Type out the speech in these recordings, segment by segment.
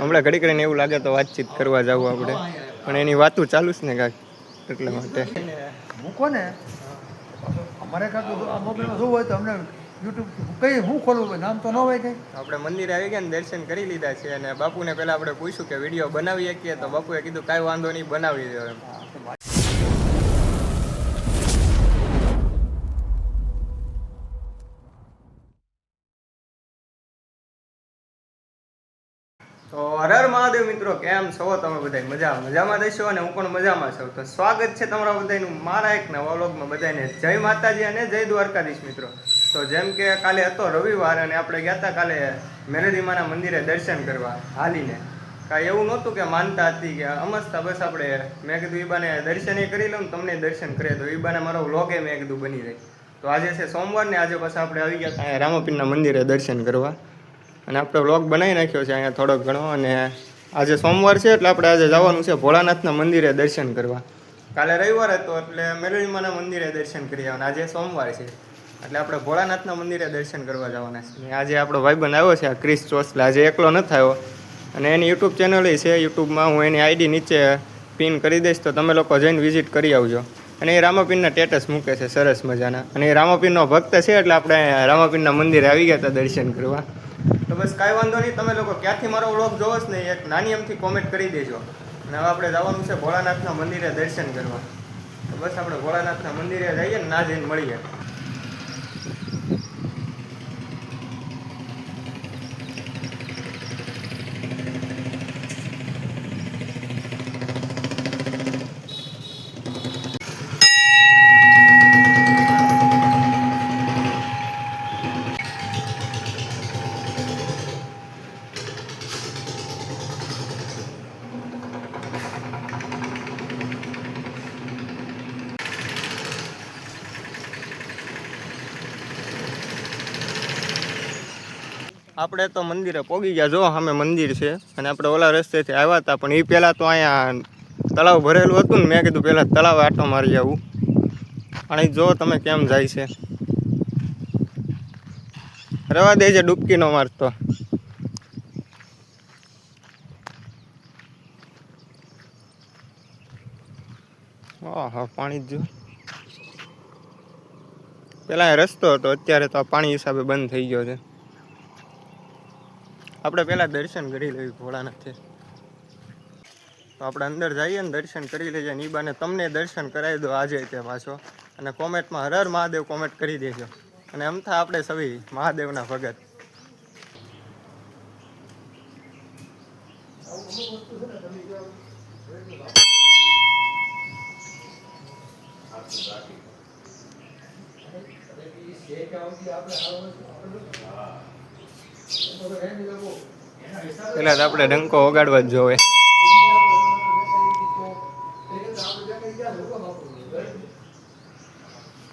હમણાં ઘડી કરીને એવું લાગે તો વાતચીત કરવા જવું આપણે. પણ એની વાતું ચાલુ જ ને કાંઈક એટલા માટે. મૂકો ને અમારે કાંક મોબાઈલમાં હોય તો અમને યુટ્યુબ કઈ હું ખોલવું નામ તો ન હોય કંઈ? આપણે મંદિરે આવી ગયા ને દર્શન કરી લીધા છે અને બાપુને પહેલા આપણે પૂછ્યું કે વીડિયો બનાવીએ કે તો બાપુએ કીધું કાંઈ વાંધો નહીં બનાવી દો એમ. તો હરર મહાદેવ મિત્રો, કેમ છો? તમે બધા મજા મજામાં દેશો અને હું પણ મજામાં છું. તો સ્વાગત છે તમારા બધાનું મારા એક નવા વ્લોગમાં બધાને જય માતાજી અને જય દ્વારકાધીશ મિત્રો. તો જેમ કે કાલે હતો રવિવાર અને આપણે ગયા હતા કાલે મેરદીમાના મંદિરે દર્શન કરવા હાલીને. કાંઈ એવું નહોતું કે માનતા હતી કે અમસ્તા બસ આપણે મેં કીધું ઈબાને દર્શન કરી લઉં તમને દર્શન કરે. તો ઈબાને મારો વ્લોગે મેં કીધું બની રહી. તો આજે છે સોમવાર ને આજે પાછા આપણે આવી ગયા રામાપીરના મંદિરે દર્શન કરવા. અને આપણે વ્લોગ બનાવી નાખ્યો છે અહીંયા થોડોક ઘણો અને આજે સોમવાર છે એટલે આપણે આજે જવાનું છે ભોળાનાથના મંદિરે દર્શન કરવા. કાલે રવિવાર હતો એટલે મેલડીમાના મંદિરે દર્શન કરી આવવાના આજે સોમવાર છે. એટલે આપણે ભોળાનાથના મંદિરે દર્શન કરવા જવાના છે. આજે આપણો ભાઈબંધ આવ્યો છે, આ ક્રિસ ચોસલા આજે એકલો નથી થયો અને એની યુટ્યુબ ચેનલ છે, યુટ્યુબમાં હું એની આઈડી નીચે પિન કરી દઈશ, તો તમે લોકો જઈને વિઝિટ કરી આવજો. અને એ રામાપીનના ટેટસ મૂકે છે, સરસ મજાના. અને એ રામાપીનનો ભક્ત છે, એટલે આપણે રામાપીનના મંદિરે આવી ગયા હતા દર્શન કરવા. બસ કાંઈ વાંધો નહીં. તમે લોકો ક્યાંથી મારો વ્લોગ જોવો ને એક નાની એમથી કોમેન્ટ કરી દેજો. અને હવે આપણે જવાનું છે ભોળાનાથના મંદિરે દર્શન કરવા. તો બસ આપણે ભોળાનાથના મંદિરે જઈએ ને ના જઈને મળીએ. આપણે તો મંદિરે પોગી ગયા જો, સામે મંદિર છે. અને આપણે ઓલા રસ્તેથી આવ્યા હતા, પણ એ પહેલાં તો અહીંયા તળાવ ભરેલું હતું ને, મેં કીધું પહેલાં તળાવ આટો મારી આવું. પાણી જો તમે કેમ જાય છે. રવા દેજે ડૂબકી નો મારતો હા પાણી જ પેલા રસ્તો હતો, અત્યારે તો પાણી હિસાબે બંધ થઈ ગયો છે. આપણે પહેલાં દર્શન કરી લઈએ, ભોળાનાથે. તો આપણે અંદર જઈએ ને દર્શન કરી લઈએ ને બાને તમને દર્શન કરાવી દો આજે તે પાછો. અને કોમેન્ટમાં હર હર મહાદેવ કોમેન્ટ કરી દેજો. અને અમથા આપણે સવી મહાદેવના ભગત. પેલા તો આપણે ડંકો વગાડવા જ જોવે.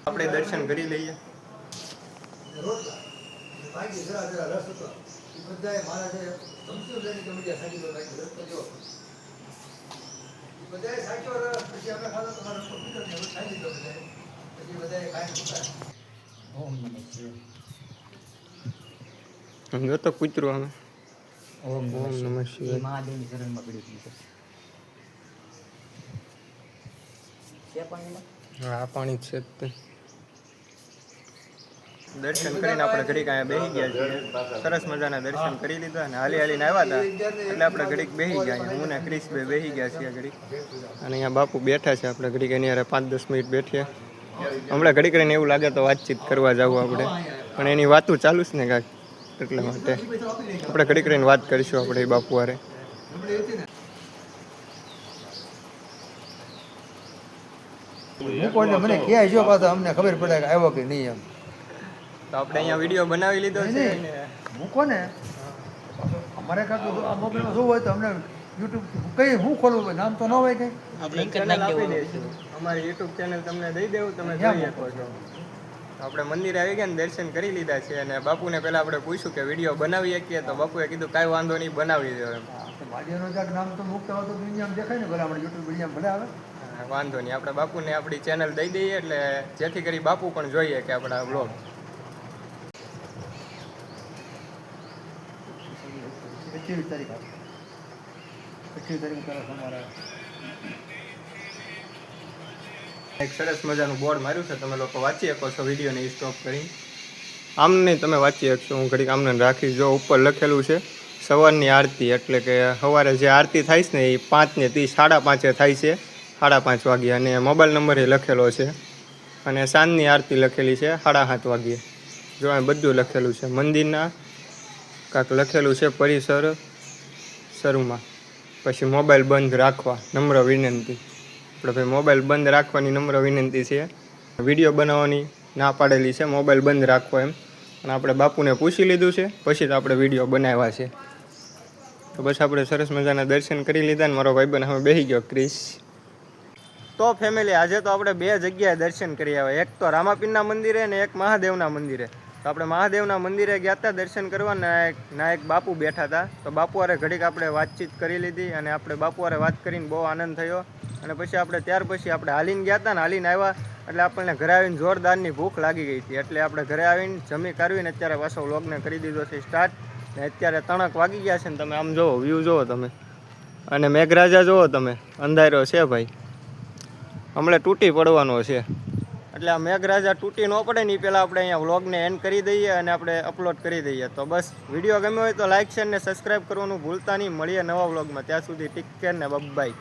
આપણે દર્શન કરી લઈએ. જો તો કૂતરું અમે ઓમ નમઃ શિવાય મહાદેવની શરણમાં પડી છે છે પાણીમાં હા આ પાણી છે જ તે. દર્શન કરીને આપણે ઘડીક અહીંયા બેસી ગયા છીએ. સરસ મજાના દર્શન કરી લીધા અને હાલી હાલીને આવ્યા હતા. એટલે આપણે ઘડીક બેસી ગયા અહીંયા. હું ને ક્રિશભાઈ બેસી ગયા છીએ ઘડીક. અને અહીંયા બાપુ બેઠા છે. આપણે ઘડીક એની હારે પાંચ દસ મિનિટ બેઠીએ હમણાં ઘડીક કરીને એવું લાગે તો વાતચીત કરવા જવું આપણે. પણ એની વાતું ચાલુ છે ને કાંઈક એટલા માટે આપણે ઘડી કરીને વાત કરીશું આપણે એ બાપુ હારે. મૂકો મને ક્યાંય જો પાછા અમને ખબર પડે કે આવ્યો કે નહીં એમ. તો આપણે અહીંયા વીડિયો બનાવી લીધો છે મૂકો ને અમારે કાકુ આ મોબાઈલમાં શું હોય તો અમને યુટ્યુબ કઈ હું ખોલવું હોય નામ તો ન હોય કઈ. આપણે ચેનલ આપી દઈશું અમારી યુટ્યુબ ચેનલ તમને દઈ દેવું તમે જોઈ શકો છો. આપણે મંદિરે આવી ગયા ને દર્શન કરી લીધા છે અને બાપુને પહેલા આપણે પૂછ્યું કે વીડિયો બનાવીએ કે તો બાપુએ કીધું કાંઈ વાંધો નહીં બનાવી દો એમ. નામ તો મૂકતા હોય તો દુનિયામાં દેખાય ને ભલે આપણે યુટ્યુબ વીડિયો ભલે આવે વાંધો નહીં. આપણે બાપુને આપણી ચેનલ દઈ દઈએ એટલે જેથી કરી બાપુ પણ જોઈએ કે આપણા બ્લોગ અઠ્યાવીસ તારીખ. અઠ્યાવીસ તારીખ એક સરસ મજાનું બોર્ડ માર્યું છે, તમે લોકો વાંચી શકો છો, વિડીયોને સ્ટોપ કરી આમ નહીં, તમે વાંચી શકશો. હું ઘડીક આમને રાખી, જો ઉપર લખેલું છે, સવારની આરતી, એટલે કે સવારે જે આરતી થાય છે ને એ પાંચને ત્રીસ સાડા પાંચે થાય છે. સાડા પાંચ વાગ્યે, અને મોબાઈલ નંબર એ લખેલો છે. અને સાંજની આરતી લખેલી છે, સાડા સાત વાગ્યે. જો અહીં બધું લખેલું છે, મંદિરના કાંક લખેલું છે, પરિસર, શરૂમાં. પછી મોબાઈલ બંધ રાખવા, નમ્ર વિનંતી. આપણે ભાઈ મોબાઈલ બંધ રાખવાની નમ્ર વિનંતી છે. વીડિયો બનાવવાની ના પાડેલી છે, મોબાઈલ બંધ રાખવો એમ. અને આપણે બાપુને પૂછી લીધું છે, પછી તો આપણે વીડિયો બનાવ્યા છે. તો બસ આપણે સરસ મજાના દર્શન કરી લીધા ને મારો ભાઈબંધ હવે બેસી ગયો, ક્રિશ. તો ફેમિલી આજે તો આપણે બે જગ્યાએ દર્શન કરી આવ્યા. એક તો રામાપીરના મંદિરે ને એક મહાદેવના મંદિરે. તો આપણે મહાદેવના મંદિરે ગયા હતા દર્શન કરવા ને એક, ના એક બાપુ બેઠા હતા તો બાપુ હારે ઘડીક આપણે વાતચીત કરી લીધી અને આપણે બાપુ હારે વાત કરીને બહુ આનંદ થયો. અને પછી આપણે ત્યાર પછી આપણે હાલીને ગયા હતા ને હાલીને આવ્યા, એટલે આપણને ઘરે આવીને જોરદારની ભૂખ લાગી ગઈ હતી. એટલે આપણે ઘરે આવીને જમી કરવીને અત્યારે પાછો વ્લોગને કરી દીધો છે સ્ટાર્ટ ને અત્યારે તણક વાગી ગયા છે ને તમે આમ જુઓ વ્યૂ જોવો તમે. અને મેઘરાજા જુઓ તમે, અંધારો છે ભાઈ. હમણાં તૂટી પડવાનો છે. એટલે આ મેઘરાજા તૂટી ન પડે ને એ પહેલાં આપણે અહીંયા વ્લોગને એન્ડ કરી દઈએ અને આપણે અપલોડ કરી દઈએ. તો બસ વીડિયો ગમ્યો હોય તો લાઇક શેર ને સબસ્ક્રાઈબ કરવાનું ભૂલતા નહીં. મળીએ નવા વ્લોગમાં. ત્યાં સુધી ટીક કેર ને બાય